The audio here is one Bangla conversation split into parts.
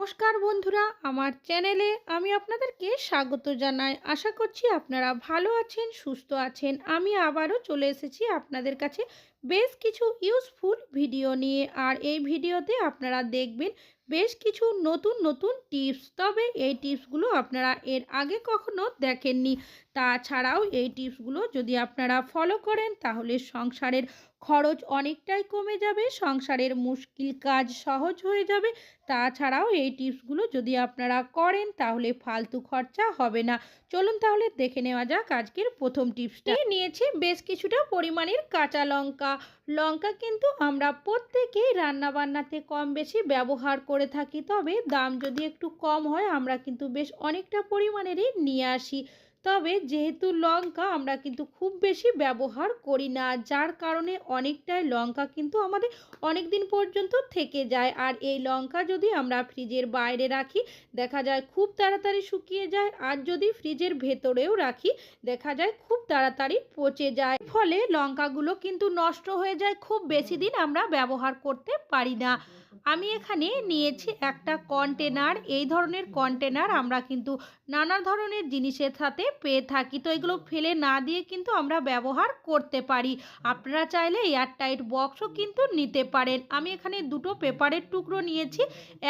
নমস্কার বন্ধুরা, আমার চ্যানেলে আমি আপনাদেরকে স্বাগত জানাই। আশা করছি আপনারা ভালো আছেন, সুস্থ আছেন। আমি আবারও চলে এসেছি আপনাদের কাছে বেশ কিছু ইউজফুল ভিডিও নিয়ে। আর এই ভিডিওতে আপনারা দেখবেন বেশ কিছু নতুন নতুন টিপস তবে এই টিপসগুলো আপনারা এর আগে কখনো দেখেননি। তাছাড়াও এই টিপসগুলো যদি আপনারা ফলো করেন, তাহলে সংসারের খরচ অনেকটাই কমে যাবে, সংসারের মুশকিল কাজ সহজ হয়ে যাবে। তাছাড়াও এই টিপসগুলো যদি আপনারা করেন তাহলে ফালতু খরচা হবে না। চলুন তাহলে দেখে নেওয়া যাক আজকের প্রথম টিপসটা। নিয়েছি বেশ কিছুটা পরিমাণের কাঁচা লঙ্কা। লঙ্কা কিন্তু আমরা প্রত্যেকেই রান্নাবান্নাতে কম বেশি ব্যবহার করে থাকি, তবে দাম যদি একটু কম হয় আমরা কিন্তু বেশ অনেকটা পরিমাণেরই নিয়ে আসি। তবে যেহেতু লঙ্কা আমরা কিন্তু খুব বেশি ব্যবহার করি না, যার কারণে অনেকটাই লঙ্কা কিন্তু আমাদের অনেক দিন পর্যন্ত থেকে যায়। আর এই লঙ্কা যদি আমরা ফ্রিজের বাইরে রাখি, দেখা যায় খুব তাড়াতাড়ি শুকিয়ে যায়। আর যদি ফ্রিজের ভেতরেও রাখি, দেখা যায় খুব তাড়াতাড়ি পচে যায়। ফলে লঙ্কাগুলো কিন্তু নষ্ট হয়ে যায়, খুব বেশি দিন আমরা ব্যবহার করতে পারি না। আমি এখানে নিয়েছি একটা কন্টেনার এই ধরনের কন্টেনার আমরা কিন্তু নানা ধরনের জিনিসের সাথে পেয়ে থাকি। তো এগুলো ফেলে না দিয়ে কিন্তু আমরা ব্যবহার করতে পারি। আপনারা চাইলে এয়ারটাইট বক্সও কিন্তু নিতে পারেন। আমি এখানে দুটো পেপারের টুকরো নিয়েছি।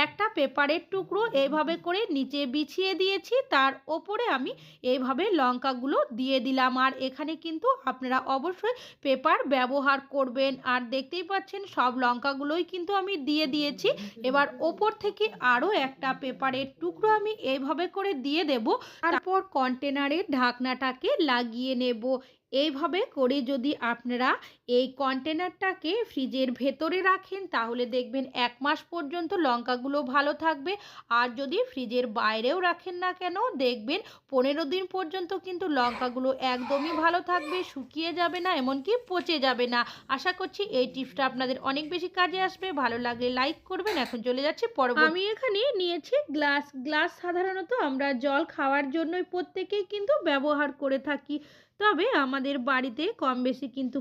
একটা পেপারের টুকরো এইভাবে করে নিচে বিছিয়ে দিয়েছি। তার ওপরে আমি এইভাবে লঙ্কাগুলো দিয়ে দিলাম। আর এখানে কিন্তু আপনারা অবশ্যই পেপার ব্যবহার করবেন। আর দেখতেই পাচ্ছেন সব লঙ্কাগুলোই কিন্তু আমি দিয়ে দিয়েছি। এবার ওপর থেকে আরও একটা পেপারের টুকরো আমি এইভাবে করে দিয়ে দেব। তারপর কন্টেনারের ঢাকনাটাকে লাগিয়ে নেব। এইভাবে করে যদি আপনারা এই কন্টেনারটাকে ফ্রিজের ভেতরে রাখেন, তাহলে দেখবেন এক মাস পর্যন্ত লঙ্কাগুলো ভালো থাকবে। আর যদি ফ্রিজের বাইরেও রাখেন না কেন, দেখবেন পনেরো দিন পর্যন্ত কিন্তু লঙ্কাগুলো একদমই ভালো থাকবে, শুকিয়ে যাবে না, এমনকি পচে যাবে না। আশা করছি এই টিপসটা আপনাদের অনেক বেশি কাজে আসবে। ভালো লাগলে লাইক করবেন। এখন চলে যাচ্ছে পরবর্তী আমি এখানে নিয়েছি গ্লাস। গ্লাস সাধারণত আমরা জল খাওয়ার জন্যই প্রত্যেকেই কিন্তু ব্যবহার করে থাকি। তবে আমাদের বাড়িতে কম বেশি কিন্তু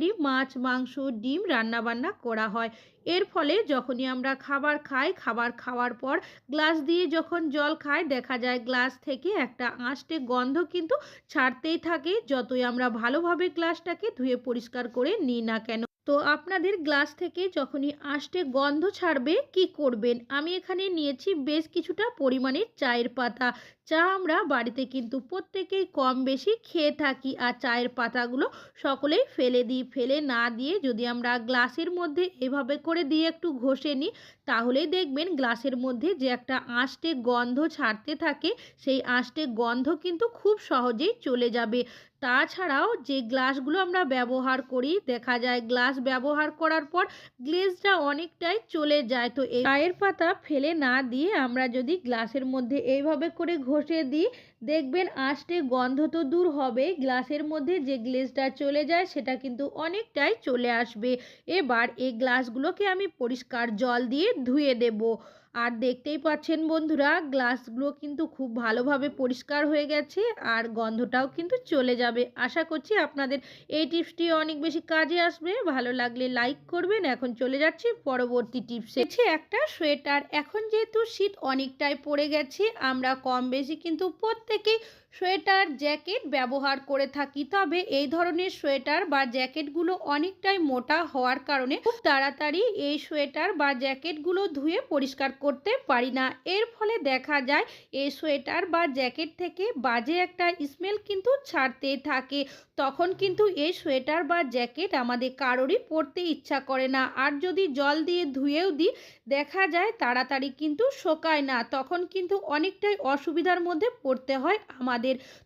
প্রত্যেকেরই মাছ, মাংস, ডিম রান্নাবান্না করা হয়। এর ফলে যখনই আমরা খাবার খাই, খাবার খাওয়ার পর গ্লাস দিয়ে যখন জল খাই, দেখা যায় গ্লাস থেকে একটা আঁশটে গন্ধ কিন্তু ছাড়তেই থাকে। যতই আমরা ভালোভাবে গ্লাসটাকে ধুয়ে পরিষ্কার করে নিই না কেন। তো আপনাদের গ্লাস থেকে যখনই আষ্টে গন্ধ ছাড়বে, কি করবেন? আমি এখানে নিয়েছি বেশ কিছুটা পরিমাণের চায়ের পাতা। চা আমরা বাড়িতে কিন্তু প্রত্যেকেই কম বেশি খেয়ে থাকি আর চায়ের পাতাগুলো সকলেই ফেলে দিই, ফেলে না দিয়ে যদি আমরা গ্লাসের মধ্যে এভাবে করে দিয়ে একটু ঘষে নিই, তাহলেই দেখবেন গ্লাসের মধ্যে যে একটা আঁশটে গন্ধ ছাড়তে থাকে, সেই আঁশটে গন্ধ কিন্তু খুব সহজেই চলে যাবে। তাছাড়াও যে গ্লাসগুলো আমরা ব্যবহার করি, দেখা যায় গ্লাস ব্যবহার করার পর গ্লেজটা অনেকটাই চলে যায়। তো চায়ের পাতা ফেলে না দিয়ে আমরা যদি গ্লাসের মধ্যে এইভাবে করে ঘষে দিই। দেখবেন আঁশটে গন্ধ তো দূর হবে, গ্লাসের মধ্যে যে গ্লেজটা চলে যায় সেটা কিন্তু অনেকটাই চলে আসবে। এবার এই গ্লাসগুলোকে আমি পরিষ্কার জল দিয়ে ধুয়ে দেবো। আর দেখতেই পাচ্ছেন বন্ধুরা, গ্লাসগুলো কিন্তু খুব ভালোভাবে পরিষ্কার হয়ে গেছে আর গন্ধটাও কিন্তু চলে যাবে। আশা করছি আপনাদের এই টিপসটি অনেক বেশি কাজে আসবে। ভালো লাগলে লাইক করবেন। এখন চলে যাচ্ছি পরবর্তী টিপসে। একটা সোয়েটার। এখন যেহেতু শীত অনেকটাই পড়ে গেছে, আমরা কম বেশি কিন্তু প্রত্যেকেই সোয়েটার, জ্যাকেট ব্যবহার করে থাকি। তবে এই ধরনের সোয়েটার বা জ্যাকেটগুলো অনেকটাই মোটা হওয়ার কারণে খুব তাড়াতাড়ি এই সোয়েটার বা জ্যাকেটগুলো ধুয়ে পরিষ্কার করতে পারি না। এর ফলে দেখা যায়, এই সোয়েটার বা জ্যাকেট থেকে বাজে একটা স্মেল কিন্তু ছাড়তে থাকে। তখন কিন্তু এই সোয়েটার বা জ্যাকেট আমাদের কারোরই পরতে ইচ্ছা করে না। আর যদি জল দিয়ে ধুয়েও দিই, দেখা যায় তাড়াতাড়ি কিন্তু শোকায় না। তখন কিন্তু অনেকটাই অসুবিধার মধ্যে পড়তে হয় আমাদের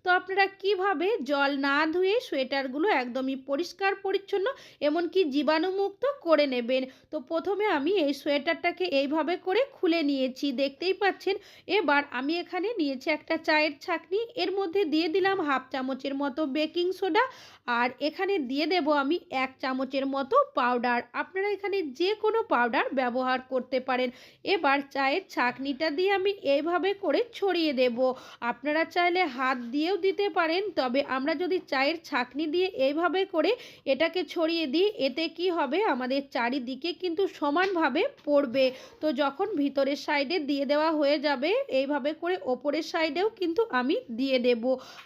তো আপনারা কীভাবে জল না ধুয়ে সোয়েটারগুলো একদমই পরিষ্কার, পরিচ্ছন্ন, এমনকি জীবাণুমুক্ত করে নেবেন? তো প্রথমে আমি এই সোয়েটারটাকে এইভাবে করে খুলে নিয়েছি, দেখতেই পাচ্ছেন? এবার আমি এখানে নিয়েছি একটা চায়ের ছাকনি, এর মধ্যে দিয়ে দিলাম হাফ চামচের মতো বেকিং সোডা, আর এখানে দিয়ে দেব আমি এক চামচের মতো পাউডার। আপনারা এখানে যে কোনো পাউডার ব্যবহার করতে পারেন। এবার চায়ের ছাকনিটা দিয়ে আমি এইভাবে করে ছড়িয়ে দেব। আপনারা চাইলে হাত দিয়েও দিতে পারেন, তবে আমরা যদি চায়ের ছাঁকনি দিয়ে এইভাবে করে এটাকে ছড়িয়ে দিই, এতে কি হবে? আমাদের চারিদিকে কিন্তু সমানভাবে পড়বে। তো যখন ভিতরের সাইডে দিয়ে দেওয়া হয়ে যাবে, এইভাবে করে ওপরের সাইডেও কিন্তু আমি দিয়ে দেব।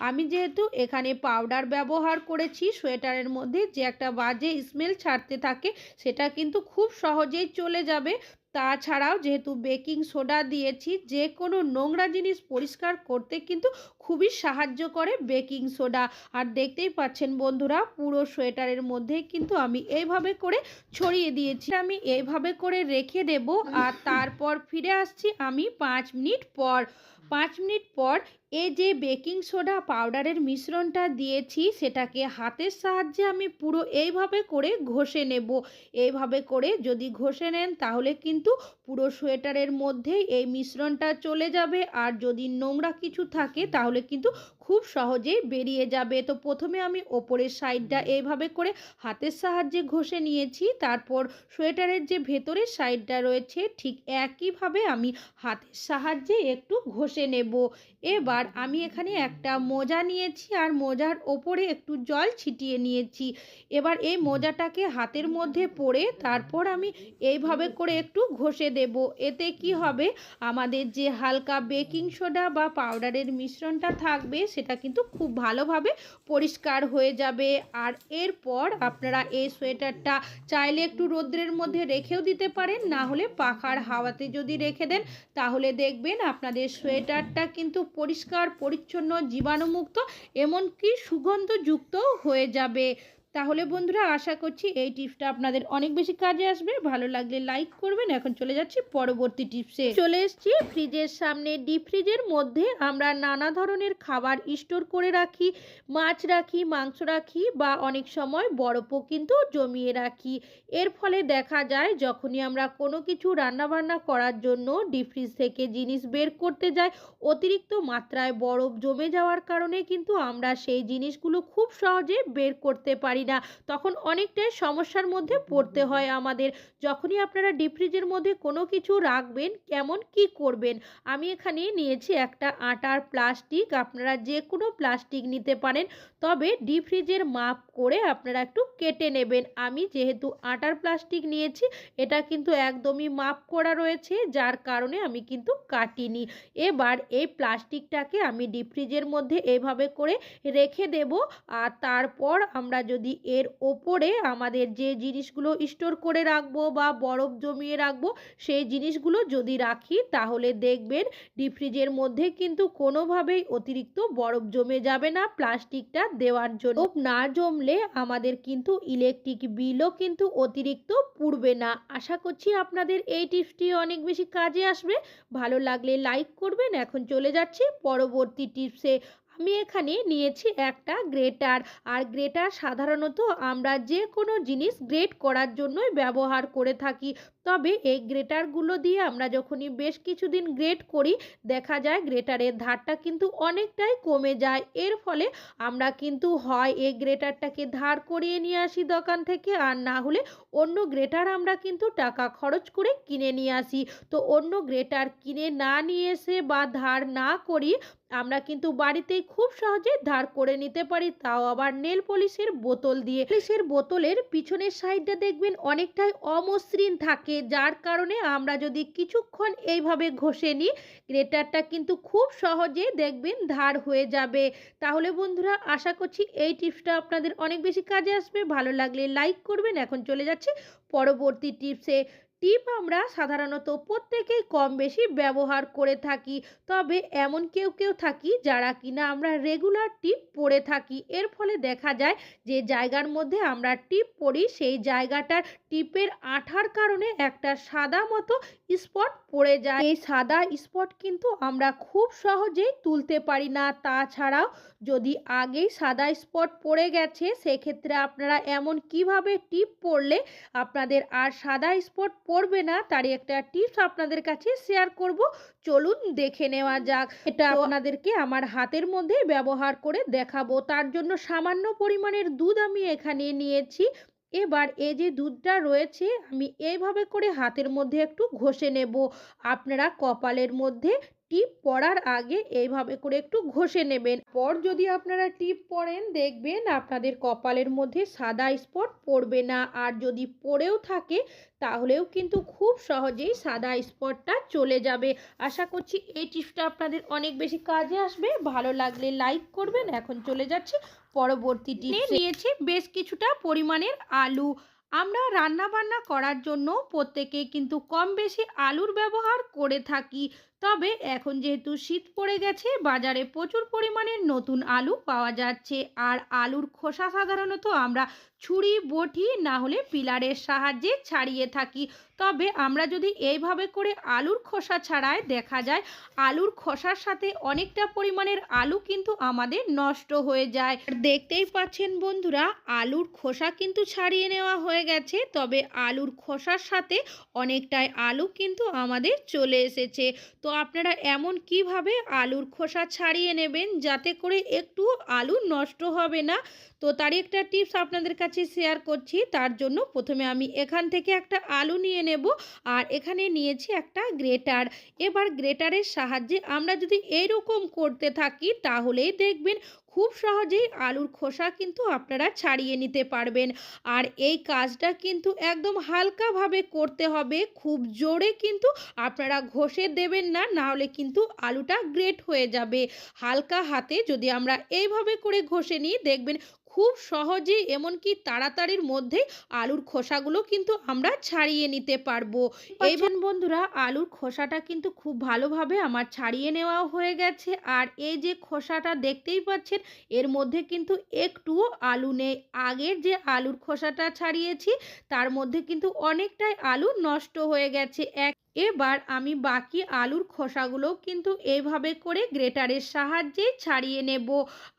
আমি যেহেতু এখানে পাউডার ব্যবহার করেছি, সোয়েটারের মধ্যে যে একটা বাজে স্মেল ছাড়তে থাকে, সেটা কিন্তু খুব সহজেই চলে যাবে। তাছাড়াও যেহেতু বেকিং সোডা দিয়েছি যে কোনো নোংরা জিনিস পরিষ্কার করতে কিন্তু খুবই সাহায্য করে বেকিং সোডা। আর দেখতেই পাচ্ছেন বন্ধুরা, পুরো সোয়েটারের মধ্যে কিন্তু আমি এইভাবে করে ছড়িয়ে দিয়েছি। আমি এইভাবে করে রেখে দেব আর তারপর ফিরে আসছি আমি পাঁচ মিনিট পর। পাঁচ মিনিট পর এই যে বেকিং সোডা পাউডারের মিশ্রণটা দিয়েছি সেটাকে হাতের সাহায্যে আমি পুরো এইভাবে করে ঘষে নেব। এইভাবে করে যদি ঘষে নেন তাহলে কিন্তু পুরো সোয়েটারের মধ্যেই এই মিশ্রণটা চলে যাবে। আর যদি নোংরা কিছু থাকে তাহলে কিন্তু খুব সহজেই বেরিয়ে যাবে। তো প্রথমে আমি ওপরের সাইডটা এইভাবে করে হাতের সাহায্যে ঘষে নিয়েছি। তারপর সোয়েটারের যে ভেতরের সাইডটা রয়েছে ঠিক একইভাবে আমি হাতের সাহায্যে একটু ঘষে নেব। এবার আমি এখানে একটা মোজা নিয়েছি আর মোজার ওপরে একটু জল ছিটিয়ে নিয়েছি। এবার এই মোজাটাকে হাতের মধ্যে পরে তারপর আমি এইভাবে করে একটু ঘষে দেব। এতে কি হবে? আমাদের যে হালকা বেকিং সোডা বা পাউডারের মিশ্রণটা থাকবে, সেটা কিন্তু খুব ভালোভাবে পরিষ্কার হয়ে যাবে। আর এরপর আপনারা এই সোয়েটারটা চাইলে একটু রোদ্রের মধ্যে রেখেও দিতে পারেন, না হলে পাখার হাওয়াতে যদি রেখে দেন, তাহলে দেখবেন আপনাদের সোয়েটারটা কিন্তু পরিষ্কার পরিচ্ছন্ন জীবাণুমুক্ত এমনকি সুগন্ধযুক্ত হয়ে যাবে। তাহলে বন্ধুরা, আশা করছি এই টিপসটা আপনাদের অনেক বেশি কাজে আসবে। ভালো লাগলে লাইক করবেন। এখন চলে যাচ্ছি পরবর্তী টিপসে। চলে এসেছি ফ্রিজের সামনে। ডিপ ফ্রিজের মধ্যে আমরা নানা ধরনের খাবার স্টোর করে রাখি। মাছ রাখি, মাংস রাখি বা অনেক সময় বরফও কিন্তু জমিয়ে রাখি। এর ফলে দেখা যায়, যখনই আমরা কোনো কিছু রান্নাবান্না করার জন্য ডিপ ফ্রিজ থেকে জিনিস বের করতে যাই, অতিরিক্ত মাত্রায় বরফ জমে যাওয়ার কারণে কিন্তু আমরা সেই জিনিসগুলো খুব সহজে বের করতে পারি না, তখন অনেকটাই সমস্যার মধ্যে পড়তে হয় আমাদের। যখনই আপনারা ডিপ ফ্রিজের মধ্যে কোনো কিছু রাখবেন, কেমন কি করবেন? আমি এখানে নিয়েছি একটা আটার প্লাস্টিক আপনারা যে কোনো প্লাস্টিক নিতে পারেন। তবে ডিপ ফ্রিজের মাপ করে আপনারা একটু কেটে নেবেন। আমি যেহেতু আটার প্লাস্টিক নিয়েছি, এটা কিন্তু একদমই মাপ করা রয়েছে, যার কারণে আমি কিন্তু কাটিনি। এবার এই প্লাস্টিকটাকে আমি ডিপ ফ্রিজের মধ্যে এভাবে করে রেখে দেব, আর তারপর আমরা যদি এর ওপরে আমাদের যে জিনিসগুলো স্টোর করে রাখব বা বরফ জমিয়ে রাখব, সেই জিনিসগুলো যদি রাখি, তাহলে দেখবেন ডিপ ফ্রিজের মধ্যে কিন্তু কোনোভাবেই অতিরিক্ত বরফ জমে যাবে না প্লাস্টিকটা দেওয়ার জন্য। না জমলে আমাদের কিন্তু ইলেকট্রিক বিলও কিন্তু অতিরিক্ত পুড়বে না। আশা করছি আপনাদের এই টিপসটি অনেক বেশি কাজে আসবে। ভালো লাগলে লাইক করবেন। এখন চলে যাচ্ছি পরবর্তী টিপসে। আমি এখানে নিয়েছি একটা গ্রেটার। আর গ্রেটার সাধারণত আমরা যে কোনো জিনিস গ্রেট করার জন্যই ব্যবহার করে থাকি। তবে এই গ্রেটারগুলো দিয়ে আমরা যখনই বেশ কিছুদিন গ্রেট করি, দেখা যায় গ্রেটারের ধারটা কিন্তু অনেকটাই কমে যায়। এর ফলে আমরা কিন্তু হয় এই গ্রেটারটাকে ধার করিয়ে নিয়ে আসি দোকান থেকে, আর না হলে অন্য গ্রেটার আমরা কিন্তু টাকা খরচ করে কিনে নিয়ে আসি। তো অন্য গ্রেটার কিনে না নিয়ে এসে বা ধার না করি, আমরা কিন্তু বাড়িতেই খুব সহজে ধার করে নিতে পারি। তাও আবার নেল পলিশের বোতল দিয়ে। পলিশের বোতলের পিছনের সাইডটা দেখবেন অনেকটাই অমসৃণ থাকে। যার কারণে আমরা যদি কিছুক্ষণ এইভাবে ঘষে নিই, গ্রেটারটা কিন্তু খুব সহজে দেখবেন ধার হয়ে যাবে। তাহলে বন্ধুরা, আশা করছি এই টিপসটা আপনাদের অনেক বেশি কাজে আসবে। ভালো লাগলে লাইক করবেন। এখন চলে যাচ্ছে পরবর্তী টিপসে। টিপ আমরা সাধারণত প্রত্যেকেই কম বেশি ব্যবহার করে থাকি। তবে এমন কেউ কেউ থাকি যারা কিনা আমরা রেগুলার টিপ পরে থাকি। এর ফলে দেখা যায় যে জায়গার মধ্যে আমরা টিপ পরি, সেই জায়গাটার টিপের আঠার কারণে একটা সাদা মতো স্পট পড়ে যায়। এই সাদা স্পট কিন্তু আমরা খুব সহজেই তুলতে পারি না। তাছাড়াও যদি আগেই সাদা স্পট পড়ে গেছে, সেক্ষেত্রে আপনারা এমন কীভাবে টিপ পরলে আপনাদের আর সাদা স্পট পড়বে না তারই একটা টিপস আপনাদের কাছে শেয়ার করব। চলুন দেখে নেওয়া যাক। এটা আপনাদেরকে আমার হাতের মধ্যে ব্যবহার করে দেখাবো। তার জন্য সামান্য পরিমাণের দুধ আমি এখানে নিয়েছি। এবার এই যে দুধটা রয়েছে আমি এইভাবে করে হাতের মধ্যে একটু ঘষে নেব। আপনারা কপালের মধ্যে টিপ পড়ার আগে এইভাবে করে একটু ঘষে নেবেন। পর যদি আপনারা টিপ পরেন দেখবেন আপনাদের কপালের মধ্যে সাদা স্পট পড়বে না। আর যদি পড়েও থাকে, তাহলেও কিন্তু খুব সহজেই সাদা স্পটটা চলে যাবে। আশা করছি এই টিপসটা আপনাদের অনেক বেশি কাজে আসবে। ভালো লাগলে লাইক করবেন। এখন চলে যাচ্ছি পরবর্তী টিপস। নিয়েছি বেশ কিছুটা পরিমাণের আলু। আমরা রান্না বান্না করার জন্য প্রত্যেকে কিন্তু কম বেশি আলুর ব্যবহার করে থাকি। তবে এখন যেহেতু শীত পড়ে গেছে, বাজারে প্রচুর পরিমাণে নতুন আলু পাওয়া যাচ্ছে। আর আলুর খোসা সাধারণত আমরা ছুরি, বটি না হলে পিলারের সাহায্যে ছাড়িয়ে থাকি। তবে আমরা যদি এইভাবে করে আলুর খোসা ছাড়াই দেখা যায়, আলুর খোসার সাথে অনেকটা পরিমাণের আলু কিন্তু আমাদের নষ্ট হয়ে যায়। দেখতেই পাচ্ছেন বন্ধুরা, আলুর খোসা কিন্তু ছাড়িয়ে নেওয়া হয়ে গেছে। তবে আলুর খোসার সাথে অনেকটাই আলু কিন্তু আমাদের চলে এসেছে। তো আপনারা এমন কীভাবে আলুর খোসা ছাড়িয়ে নেবেন যাতে করে একটু আলু নষ্ট হবে না? তো তারই একটা টিপস আপনাদের কাছে শেয়ার করছি। তার জন্য প্রথমে আমি এখান থেকে একটা আলু নিয়ে নেব আর এখানে নিয়েছি একটা গ্রেটার। এবার গ্রেটারের সাহায্যে আমরা যদি এইরকম করতে থাকি তাহলেই দেখবেন খুব সহজেই আলুর খোসা কিন্তু আপনারা ছাড়িয়ে নিতে পারবেন। আর এই কাজটা কিন্তু একদম হালকাভাবে করতে হবে। খুব জোরে কিন্তু আপনারা ঘষে দেবেন না, নাহলে কিন্তু আলুটা গ্রেট হয়ে যাবে। হালকা হাতে যদি আমরা এইভাবে করে ঘষে নিই, দেখবেন খুব সহজেই এমনকি তাড়াতাড়ির মধ্যেই আলুর খোসাগুলো কিন্তু আমরা ছাড়িয়ে নিতে পারব। এইবার বন্ধুরা আলুর খোসাটা কিন্তু খুব ভালোভাবে আমার ছাড়িয়ে নেওয়া হয়ে গেছে। আর এই যে খোসাটা দেখতেই পাচ্ছেন এর মধ্যে কিন্তু একটুও আলু নেই। আগের যে আলুর খোসাটা ছাড়িয়েছি তার মধ্যে কিন্তু অনেকটাই আলু নষ্ট হয়ে গেছে। এক এবার আমি বাকি আলুর খোসাগুলো কিন্তু এইভাবে করে গ্রেটারের সাহায্যে ছাড়িয়ে নেব।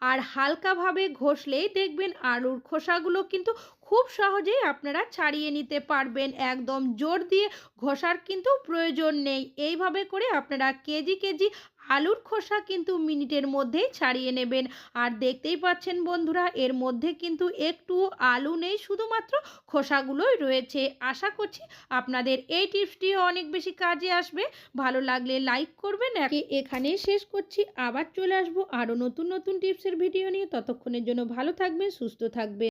আর হালকাভাবে ঘষলেই দেখবেন আলুর খোসাগুলো কিন্তু খুব সহজেই আপনারা ছাড়িয়ে নিতে পারবেন। একদম জোর দিয়ে ঘষার কিন্তু প্রয়োজন নেই। এইভাবে করে আপনারা কেজি কেজি আলুর খোসা কিন্তু মিনিটের মধ্যেই ছাড়িয়ে নেবেন। আর দেখতেই পাচ্ছেন বন্ধুরা, এর মধ্যে কিন্তু একটু আলু নেই, শুধুমাত্র খোসাগুলোই রয়েছে। আশা করছি আপনাদের এই টিপসটিও অনেক বেশি কাজে আসবে। ভালো লাগলে লাইক করবেন। এখানেই শেষ করছি। আবার চলে আসব আরও নতুন নতুন টিপসের ভিডিও নিয়ে। ততক্ষণের জন্য ভালো থাকবেন, সুস্থ থাকবেন।